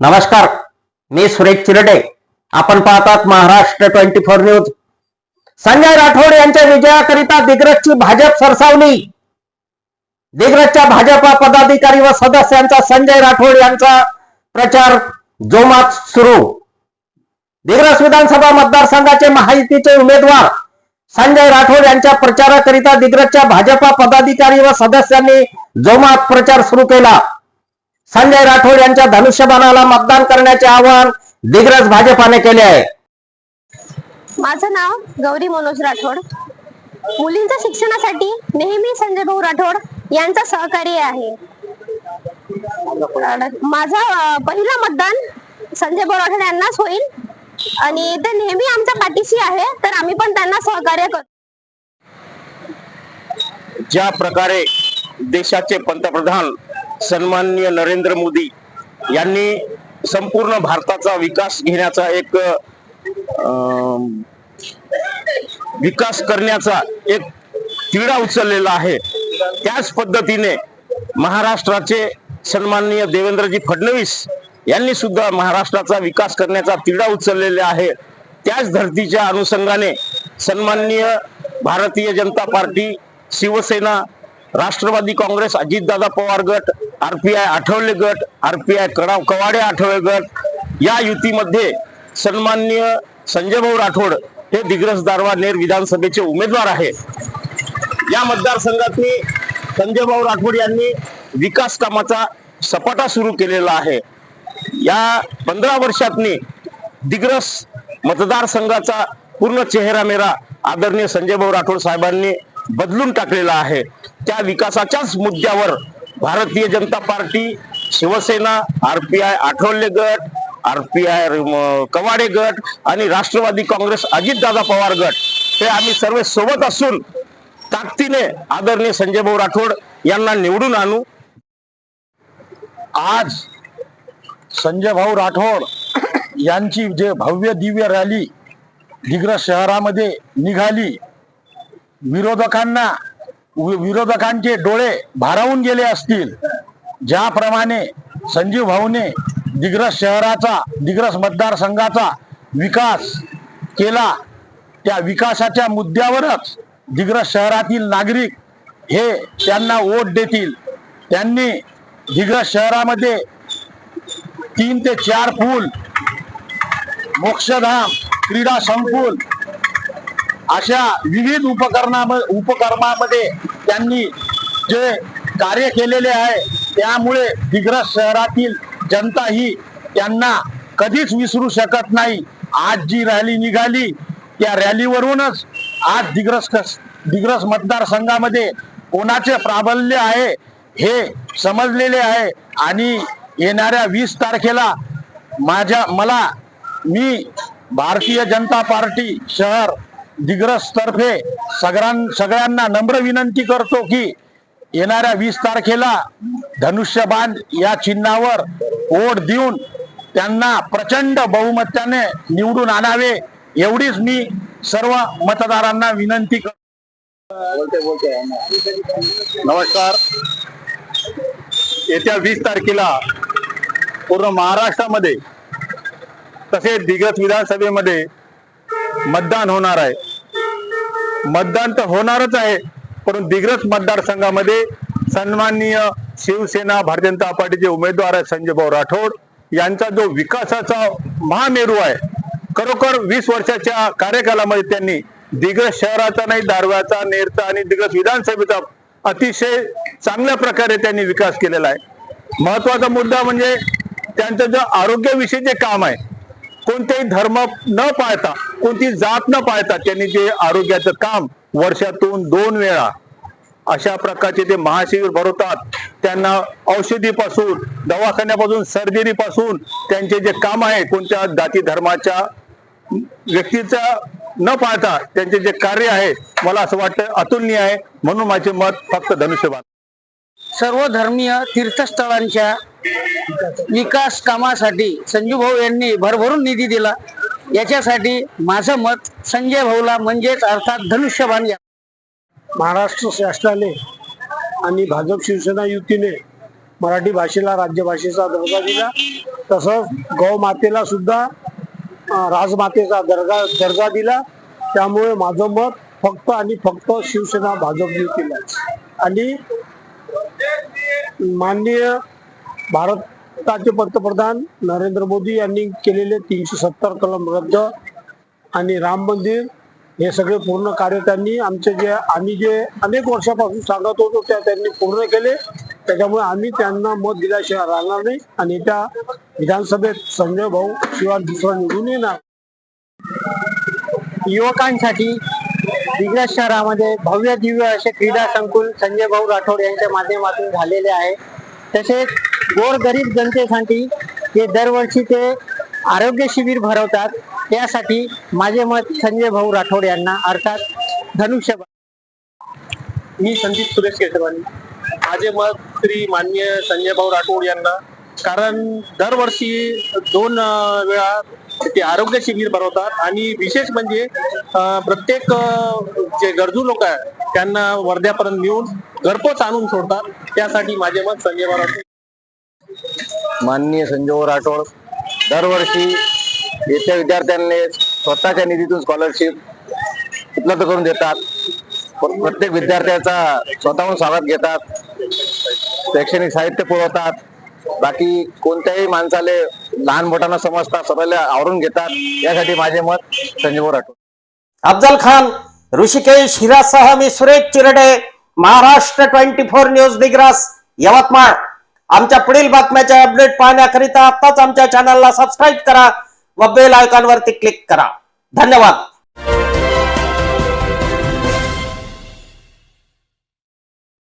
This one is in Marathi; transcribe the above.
नमस्कार मी सुरेश चिरडे. आपण पाहतात Maharashtra twenty four news. Sanjay Rathod यांच्या विजयाकरिता दिग्रजची भाजप सरसावली दिग्रजच्या भाजपा पदाधिकारी व सदस्यांचा संजय राठोड यांचा प्रचार जोमात सुरू. दिग्रज विधानसभा मतदारसंघाचे महायुतीचे उमेदवार संजय राठोड यांच्या प्रचाराकरिता दिग्रजच्या भाजपा पदाधिकारी व सदस्यांनी जोमात प्रचार सुरू केला. संजय राठोड यांच्या धनुष्यबाणाला मतदान करण्याचे आवाहन दिग्रज भाजपाने केले आहे. माझं नाव गौरी मनोज राठोड. मुलींच्या शिक्षणासाठी नेहमी संजय भाऊ राठोड यांचा सहकार्य आहे. माझा पहिलं मतदान संजय भाऊ राठोड यांनाच होईल. आणि ते नेहमी आमच्या पाठीशी आहे तर आम्ही पण त्यांना सहकार्य करतो. ज्या प्रकारे देशाचे पंतप्रधान सन्माननीय नरेंद्र मोदी यांनी संपूर्ण भारताचा विकास घेण्याचा एक विकास करण्याचा एक तिढा उचललेला आहे. त्याच पद्धतीने महाराष्ट्राचे सन्माननीय देवेंद्रजी फडणवीस यांनी सुद्धा महाराष्ट्राचा विकास करण्याचा तिढा उचललेला आहे. त्याच धर्तीच्या अनुषंगाने सन्माननीय भारतीय जनता पार्टी शिवसेना राष्ट्रवादी काँग्रेस अजितदादा पवार गट आरपीआय आठवले गट आरपीआय कडाव कवाडे आठवले गट. या युतीमध्ये सन्माननीय संजय भाऊ राठोड हे दिग्रस दारवा नेर विधानसभेचे उमेदवार आहे या मतदारसंघातनी संजय भाऊ राठोड यांनी विकास कामाचा सपाटा सुरू केलेला आहे. या पंधरा वर्षातनी दिग्रस मतदारसंघाचा पूर्ण चेहरा मेरा आदरणीय संजय भाऊ राठोड साहेबांनी बदलून टाकलेला आहे. त्या विकासाच्याच मुद्द्यावर भारतीय जनता पार्टी शिवसेना आरपीआय आठवले गट आरपीआय कवाडे गट आणि राष्ट्रवादी काँग्रेस अजितदादा पवार गट हे आम्ही सर्व सोबत असून ताकदीने आदरणीय संजय भाऊ राठोड यांना निवडून आणू. आज संजय भाऊ राठोड यांची जे भव्य दिव्य रॅली दिग्रस शहरामध्ये निघाली. विरोधकांना विरोधकांचे डोळे भारावून गेले असतील. ज्याप्रमाणे संजीव भाऊने दिग्रस शहराचा दिग्रस मतदारसंघाचा विकास केला त्या विकासाच्या मुद्द्यावरच दिग्रस शहरातील नागरिक हे त्यांना वोट देतील. त्यांनी दिग्रस शहरामध्ये तीन ते चार पूल मोक्षधाम क्रीडा संकुल अशा विविध उपकरणा उपक्रमामध्ये त्यांनी जे कार्य केलेले आहे त्यामुळे दिग्रस शहरातील जनता ही त्यांना कधीच विसरू शकत नाही. आज जी रॅली निघाली त्या रॅलीवरूनच आज दिग्रस कस- दिग्रस मतदारसंघामध्ये कोणाचे प्राबल्य आहे हे समजलेले आहे. आणि येणाऱ्या वीस तारखेला माझ्या मला मी भारतीय जनता पार्टी शहर दिग्रस तर्फे सगळ्यां सगळ्यांना नम्र विनंती करतो की येणाऱ्या वीस तारखेला धनुष्यबाण या चिन्हावर वोट देऊन त्यांना प्रचंड बहुमताने निवडून आणावे एवढीच मी सर्व मतदारांना विनंती करतो नमस्कार. येत्या वीस तारखेला पूर्ण महाराष्ट्रामध्ये तसेच दिग्रस विधानसभेमध्ये मतदान होणार आहे. मतदान तर होणारच आहे परंतु दिग्रस मतदारसंघामध्ये सन्माननीय शिवसेना भारतीय जनता पार्टीचे उमेदवार आहे संजय भाऊ राठोड. यांचा जो विकासाचा महामेरू आहे खरोखर वीस वर्षाच्या कार्यकालामध्ये त्यांनी दिग्रस शहराचा नाही दारव्याचा नेरचा आणि दिग्रस विधानसभेचा अतिशय चांगल्या प्रकारे त्यांनी विकास केलेला आहे. महत्त्वाचा मुद्दा म्हणजे त्यांचं जो आरोग्याविषयीचे काम आहे कोणतेही धर्म न पाळता कोणती जात न पाळता त्यांनी जे आरोग्याचं काम वर्षातून दोन वेळा अशा प्रकारचे ते महाशिबिर भरवतात त्यांना औषधीपासून दवाखान्यापासून सर्जरीपासून त्यांचे जे काम आहे कोणत्या जाती धर्माच्या व्यक्तीचा न पाळता त्यांचे जे कार्य आहे मला असं वाटतं अतुलनीय आहे. म्हणून माझे मत फक्त धनुष्यबाण. सर्व धर्मीय तीर्थस्थळांच्या विकास कामासाठी संजू भाऊ यांनी भरभरून निधी दिला. याच्यासाठी माझं मत संजय भाऊला म्हणजेच अर्थात धनुष्यबाण या. महाराष्ट्र शासनाने आणि भाजप शिवसेना युतीने मराठी भाषेला राज्यभाषेचा दर्जा दिला. तसंच गौमातेला सुद्धा राजमातेचा दर्जा दर्जा दिला. त्यामुळे माझं मत फक्त आणि फक्त शिवसेना भाजप युतीलाच. आणि माननीय भारताचे पंतप्रधान नरेंद्र मोदी यांनी केलेले तीनशे सत्तर कलम रद्द आणि राम मंदिर हे सगळे पूर्ण कार्य त्यांनी आमचे जे आम्ही जे अनेक वर्षापासून सांगत होतो त्या त्यांनी पूर्ण केले. त्याच्यामुळे आम्ही त्यांना मत दिल्याशिवाय राहणार नाही. आणि त्या विधानसभेत संजय भाऊ शिवाय दुसरा निवडून येणार. युवकांसाठी दिग्रज शहरामध्ये भव्य दिव्य असे क्रीडा संकुल संजय भाऊ राठोड यांच्या माध्यमातून झालेले आहे. तसेच गोर गरीब जनतेसाठी हे दरवर्षी ते आरोग्य शिबिर भरवतात. त्यासाठी माझे मत संजय भाऊ राठोड यांना अर्थात धनुष्य मी संदीप सुरेश केशवानी माझे मत श्री मान्य संजय भाऊ राठोड यांना कारण दरवर्षी दोन वेळा ते आरोग्य शिबिर भरवतात आणि विशेष म्हणजे प्रत्येक जे गरजू लोक आहेत त्यांना वर्ध्यापर्यंत नेऊन घरपोच आणून सोडतात. त्यासाठी माझे मत संजय राठोड माननीय संजय राठोड दरवर्षी येत्या विद्यार्थ्यांना स्वतःच्या निधीतून स्कॉलरशिप उपलब्ध करून देतात. प्रत्येक विद्यार्थ्याचा स्वतःहून स्वागत घेतात. शैक्षणिक साहित्य पुरवतात. बाकी कोणत्याही माणसाले लहान मोठ्यांना समजतात सर्वांना आवरून घेतात. यासाठी माझे मत संजय राठोड. अफजल खान ऋषिकेश हिरासह मी Suresh Chirde Maharashtra twenty four news Digras Yavatmal. आमच्या पुढील बातम्याच्या अपडेट पाहण्याकरिता आताच आमच्या चॅनलला सबस्क्राईब करा व बेल आयकॉनवरती क्लिक करा. धन्यवाद.